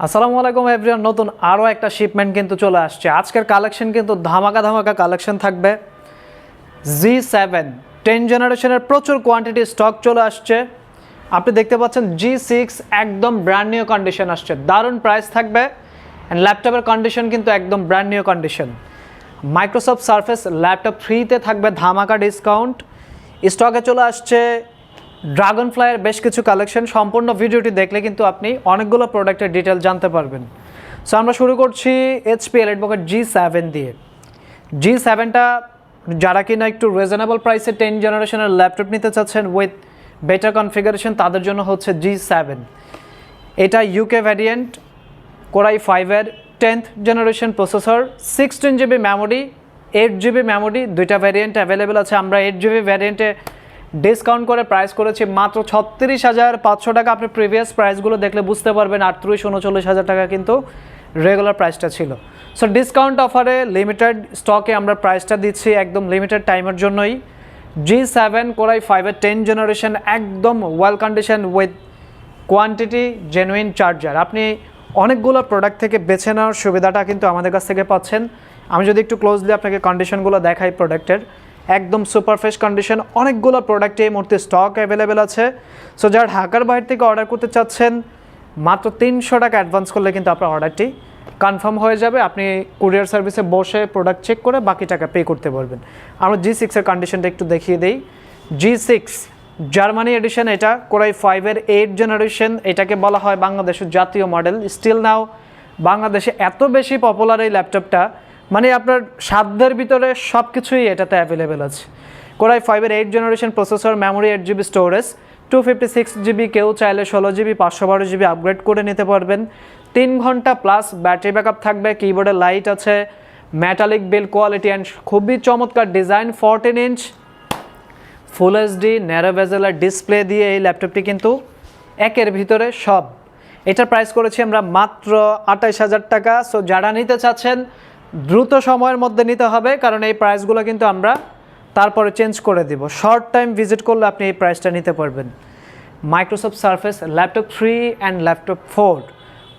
আসসালামু আলাইকুম এভরিওয়ান, নতুন আরও একটা শিপমেন্ট কিন্তু চলে আসছে। আজকের কালেকশন কিন্তু ধামাকা ধামাকা কালেকশন থাকবে জি সেভেন টেন জেনারেশনের প্রচুর কোয়ান্টিটি স্টক চলে আসছে। আপনি দেখতে পাচ্ছেন জি সিক্স একদম ব্র্যান্ড নিউ কন্ডিশন আসছে। দারুণ প্রাইস থাকবে। অ্যান্ড ল্যাপটপের কন্ডিশন কিন্তু একদম brand new condition Microsoft Surface laptop ফ্রিতে থাকবে ধামাকা ডিসকাউন্ট স্টকে চলে আসছে ড্রাগন ফ্লাইয়ের বেশ কিছু কালেকশন। সম্পূর্ণ ভিডিওটি দেখলে কিন্তু আপনি অনেকগুলো প্রোডাক্টের ডিটেল জানতে পারবেন। সো আমরা শুরু করছি HP Elite book G seven দিয়ে। জি সেভেনটা যারা কিনা একটু রিজনেবল প্রাইসে টেন জেনারেশনের ল্যাপটপ নিতে চাচ্ছেন উইথ বেটার কনফিগারেশন তাদের জন্য হচ্ছে জি সেভেন এটা ইউকে ভ্যারিয়েন্ট কোরাই ফাইভের tenth generation processor sixteen GB memory eight GB memory দুইটা ভ্যারিয়েন্ট অ্যাভেলেবেল আছে। আমরা এইট জিবি ভ্যারিয়েন্টে ডিসকাউন্ট করে প্রাইস করেছি মাত্র ছত্রিশ হাজার পাঁচশো টাকা। আপনি প্রিভিয়াস প্রাইসগুলো দেখলে বুঝতে পারবেন, আটত্রিশ, উনচল্লিশ হাজার টাকা কিন্তু রেগুলার প্রাইসটা ছিল। সো ডিসকাউন্ট অফারে লিমিটেড স্টকে আমরা প্রাইসটা দিচ্ছি একদম লিমিটেড টাইমের জন্যই। জি সেভেন কোরাই ফাইভের টেন জেনারেশন একদম well condition with quantity genuine charger আপনি অনেকগুলো প্রোডাক্ট থেকে বেছে নেওয়ার সুবিধাটা কিন্তু আমাদের কাছ থেকে পাচ্ছেন। আমি যদি একটু ক্লোজলি আপনাকে কন্ডিশনগুলো দেখাই প্রোডাক্টের একদম সুপার ফ্রেশ কন্ডিশন অনেকগুলো প্রোডাক্ট এই মুহূর্তে স্টক অ্যাভেলেবেল আছে। সো যারা ঢাকার বাইরে থেকে অর্ডার করতে চাচ্ছেন, মাত্র তিনশো টাকা অ্যাডভান্স করলে কিন্তু আপনার অর্ডারটি কনফার্ম হয়ে যাবে। আপনি কুরিয়ার সার্ভিসে বসে প্রোডাক্ট চেক করে বাকি টাকা পে করতে পারবেন। আমরা জি সিক্সের কন্ডিশনটা একটু দেখিয়ে দিই। জি সিক্স জার্মানি এডিশন এটা কোরাই ফাইভের এইট জেনারেশন এটাকে বলা হয় বাংলাদেশের জাতীয় মডেল স্টিল নাও বাংলাদেশে এত বেশি পপুলার এই ল্যাপটপটা মানে আপনার সাধ্যের ভিতরে সব কিছুই এটাতে অ্যাভেলেবেল আছে। কোরাই ফাইভের eight generation processor memory eight GB storage two fifty six GB কেউ চাইলে ষোলো জিবি পাঁচশো বারো জিবি আপগ্রেড করে নিতে পারবেন। তিন ঘণ্টা প্লাস ব্যাটারি ব্যাকআপ থাকবে কিবোর্ডে লাইট আছে ম্যাটালিক বিল কোয়ালিটি অ্যান্ড খুবই চমৎকার design fourteen inch full HD narrow ভেজেলার display দিয়ে এই ল্যাপটপটি কিন্তু একের ভিতরে সব। এটার প্রাইস করেছি আমরা মাত্র আঠাইশ হাজার টাকা। সো যারা নিতে চাচ্ছেন দ্রুত সময়ের মধ্যে নিতে হবে, কারণ এই প্রাইসগুলো কিন্তু আমরা তারপরে চেঞ্জ করে দিব। শর্ট টাইম ভিজিট করলে আপনি এই প্রাইসটা নিতে পারবেন। Microsoft Surface laptop three and laptop four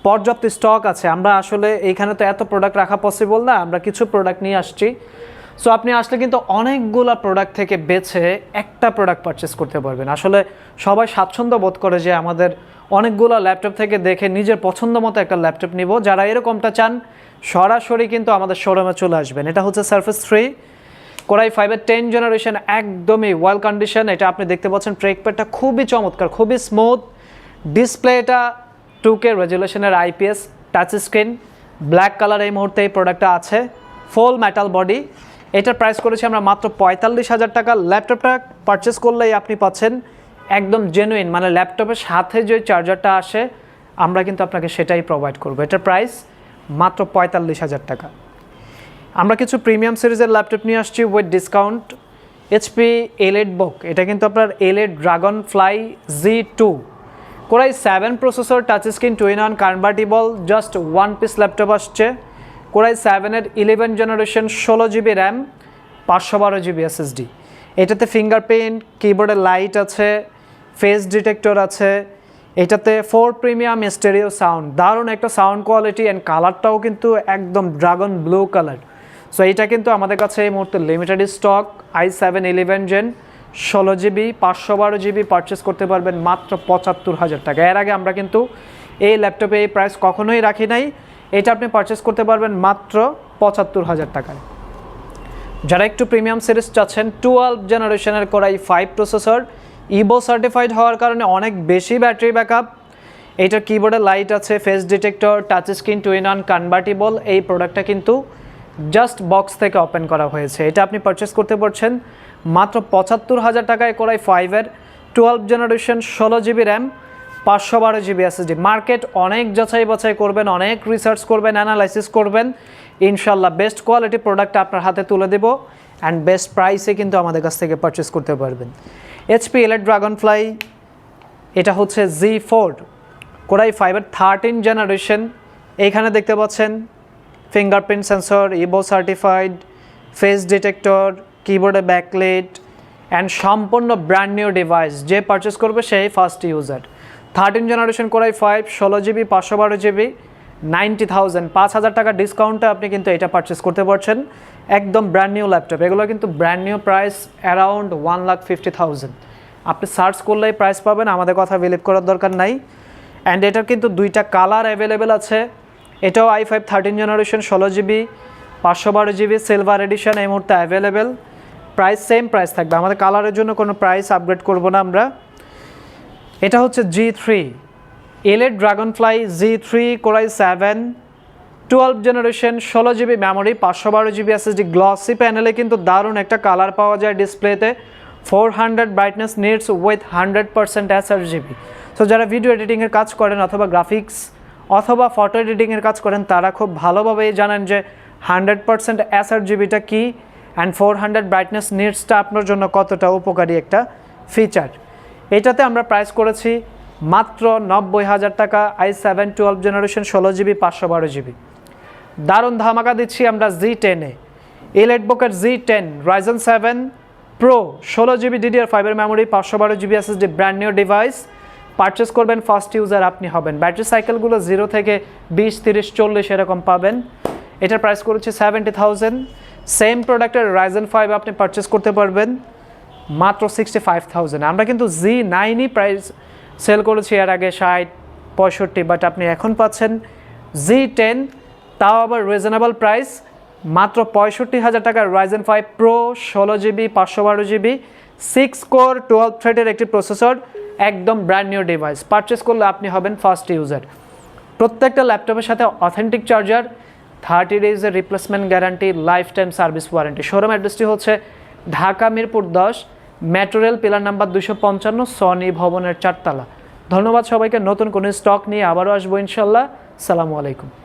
পর্যাপ্ত স্টক আছে। আমরা আসলে এইখানে তো এত প্রোডাক্ট রাখা পসিবল না, আমরা কিছু প্রোডাক্ট নিয়ে আসছি। সো আপনি আসলে কিন্তু অনেকগুলো প্রোডাক্ট থেকে বেছে একটা প্রোডাক্ট পারচেস করতে পারবেন। আসলে সবাই স্বাচ্ছন্দ্য বোধ করে যে আমাদের অনেকগুলো ল্যাপটপ থেকে দেখে নিজের পছন্দ মতো একটা ল্যাপটপ নিব। যারা এরকমটা চান, সরাসরি কিন্তু আমাদের শোরুমে চলে আসবেন। এটা হচ্ছে সার্ফেস থ্রি কোরাই ফাইভের টেন জেনারেশন একদমই ওয়েল কন্ডিশন এটা আপনি দেখতে পাচ্ছেন ট্রেক প্যাডটা খুবই চমৎকার, খুবই স্মুথ ডিসপ্লেটা two K রেজুলেশনের IPS touch screen black colour এই মুহূর্তে এই প্রোডাক্টটা আছে। ফুল মেটাল বডি এটার প্রাইস করেছি আমরা মাত্র পঁয়তাল্লিশ হাজার টাকা। ল্যাপটপটা পারচেস করলেই আপনি পাচ্ছেন একদম জেনুইন মানে ল্যাপটপের সাথে যে চার্জারটা আসে, আমরা কিন্তু আপনাকে সেটাই প্রোভাইড করব। এটার প্রাইস মাত্র পঁয়তাল্লিশ হাজার টাকা। আমরা কিছু প্রিমিয়াম সিরিজের ল্যাপটপ নিয়ে আসছি with discount HP Elite book এটা কিন্তু আপনার Elite Dragonfly G two core i seven processor touch screen twin on convertible just one piece laptop আসছে। কোরাই সেভেনের ইলেভেন জেনারেশন ষোলো জিবি র্যাম পাঁচশো বারো জিবি এসএসডি এটাতে ফিঙ্গারপ্রিন্ট কিবোর্ডে লাইট আছে ফেস ডিটেক্টর আছে, এটাতে ফোর প্রিমিয়াম স্টেরিও সাউন্ড দারুণ একটা সাউন্ড কোয়ালিটি অ্যান্ড কালারটাও কিন্তু একদম ড্রাগন ব্লু কালার সো এইটা কিন্তু আমাদের কাছে এই মুহূর্তে limited stock I seven eleven gen ষোলো জিবি পাঁচশো বারো জিবি পারচেস করতে পারবেন মাত্র পঁচাত্তর হাজার টাকা। এর আগে আমরা কিন্তু এই ল্যাপটপে এই প্রাইস কখনোই রাখি নাই, এটা আপনি পারচেস করতে পারবেন মাত্র পঁচাত্তর হাজার টাকায়। যারা একটু প্রিমিয়াম সিরিজ চাচ্ছেন টুয়েলভ জেনারেশনের করাই ফাইভ প্রসেসর ইবো সার্টিফাইড হওয়ার কারণে অনেক বেশি ব্যাটারি ব্যাকআপ। এইটার কিবোর্ডে লাইট আছে face detector touch screen twin on convertible এই প্রোডাক্টটা কিন্তু জাস্ট বক্স থেকে ওপেন করা হয়েছে। এটা আপনি পারচেস করতে পারছেন মাত্র পঁচাত্তর হাজার টাকায় করাই ফাইভের টুয়েলভ জেনারেশন ষোলো জিবি র্যাম পাঁচশো বারো জিবি এসএসডি মার্কেট অনেক যাচাই বাছাই করবেন, অনেক রিসার্চ করবেন অ্যানালাইসিস করবেন। ইনশাল্লাহ বেস্ট কোয়ালিটি প্রোডাক্ট আপনার হাতে তুলে দেবো। অ্যান্ড বেস্ট প্রাইসে কিন্তু আমাদের কাছ থেকে পারচেস করতে পারবেন। এইচপি এলেট ড্রাগন ফ্লাই এটা হচ্ছে জি ফোর, কোরাই ফাইভের থার্টিন জেনারেশন। এইখানে দেখতে পাচ্ছেন fingerprint sensor, Evo certified, face detector, কিবোর্ডে ব্যাকলেট অ্যান্ড সম্পূর্ণ ব্র্যান্ড নিউ ডিভাইস যে পারচেস করবে সেই first user thirteen generation core i five, ষোলো জিবি, পাঁচশো বারো জিবি। নাইনটি থাউজেন্ড, পাঁচ হাজার টাকা ডিসকাউন্টে আপনি কিন্তু এটা পারচেস করতে পারছেন। একদম ব্র্যান্ড নিউ ল্যাপটপ এগুলো কিন্তু brand new price around one lakh fifty thousand আপনি সার্চ করলেই প্রাইস পাবেন, আমাদের কথা বিলিভ করার দরকার নাই। অ্যান্ড এটার কিন্তু দুইটা কালার অ্যাভেলেবেল আছে। এটাও আই ফাইভ থার্টিন জেনারেশন ষোলো জিবি পাঁচশো বারো জিবি সিলভার এডিশন এই মুহূর্তে অ্যাভেলেবেল প্রাইস সেম প্রাইস থাকবে। আমাদের কালারের জন্য কোনো প্রাইস আপগ্রেড করব না আমরা। এটা হচ্ছে G three Elite Dragonfly G three Core i seven twelve generation ষোলো জিবি মেমোরি পাঁচশো বারো জিবি এসএসডি গ্লসি প্যানেলে কিন্তু দারুণ একটা কালার পাওয়া যায় ডিসপ্লেতে four hundred brightness nits with hundred percent S R GB so যারা ভিডিও এডিটিংয়ের কাজ করেন অথবা গ্রাফিক্স অথবা ফটো এডিটিংয়ের কাজ করেন, তারা খুব ভালোভাবেই জানেন যে হান্ড্রেড পার্সেন্ট এস আর জিবিটা কী অ্যান্ড ফোর হান্ড্রেড ব্রাইটনেস নিডসটা আপনার জন্য কতটা উপকারী একটা ফিচার এটাতে আমরা প্রাইস করেছি মাত্র নব্বই হাজার টাকা আই সেভেন টুয়েলভ জেনারেশন ষোলো জিবি পাঁচশো বারো জিবি দারুণ ধামাকা দিচ্ছি আমরা জি টেনে এলেট বুকের G ten Ryzen seven pro ষোলো জিবি ডিডিআর ফাইভের মেমোরি পাঁচশো বারো GB S SSD brand new device purchase করবেন ফার্স্ট ইউজার আপনি হবেন। ব্যাটারি সাইকেলগুলো জিরো থেকে বিশ, তিরিশ, চল্লিশ এরকম পাবেন। এটার প্রাইস করেছে সেভেন্টি থাউজেন্ড সেম প্রোডাক্টের রাইজন ফাইভ আপনি পারচেস করতে পারবেন। মাত্র সিক্সটি ফাইভ থাউজেন্ড আমরা কিন্তু জি নাইনই প্রাইস সেল করেছি এর আগে ষাট, পঁয়ষট্টি বাট আপনি এখন পাচ্ছেন জি টেন তাও আবার রিজনেবল প্রাইস মাত্র পঁয়ষট্টি হাজার টাকার রাইজেন ফাইভ প্রো ষোলো জিবি পাঁচশো বারো জিবি সিক্স কোর টুয়েলভ থ্রেডের একটি প্রসেসর একদম ব্র্যান্ড নিউ ডিভাইস পারচেস করলে আপনি হবেন ফার্স্ট ইউজার প্রত্যেকটা ল্যাপটপের সাথে authentic charger thirty ডেজের replacement guarantee lifetime service warranty showroom অ্যাড্রেসটি হচ্ছে ঢাকা মিরপুর দশ মেট্রোরেল পিলার নাম্বার দুশো পঞ্চান্ন, সনি ভবনের চারতলা। ধন্যবাদ সবাইকে, নতুন কোনো স্টক নিয়ে আবারও আসব ইনশাল্লাহ। সালামু আলাইকুম।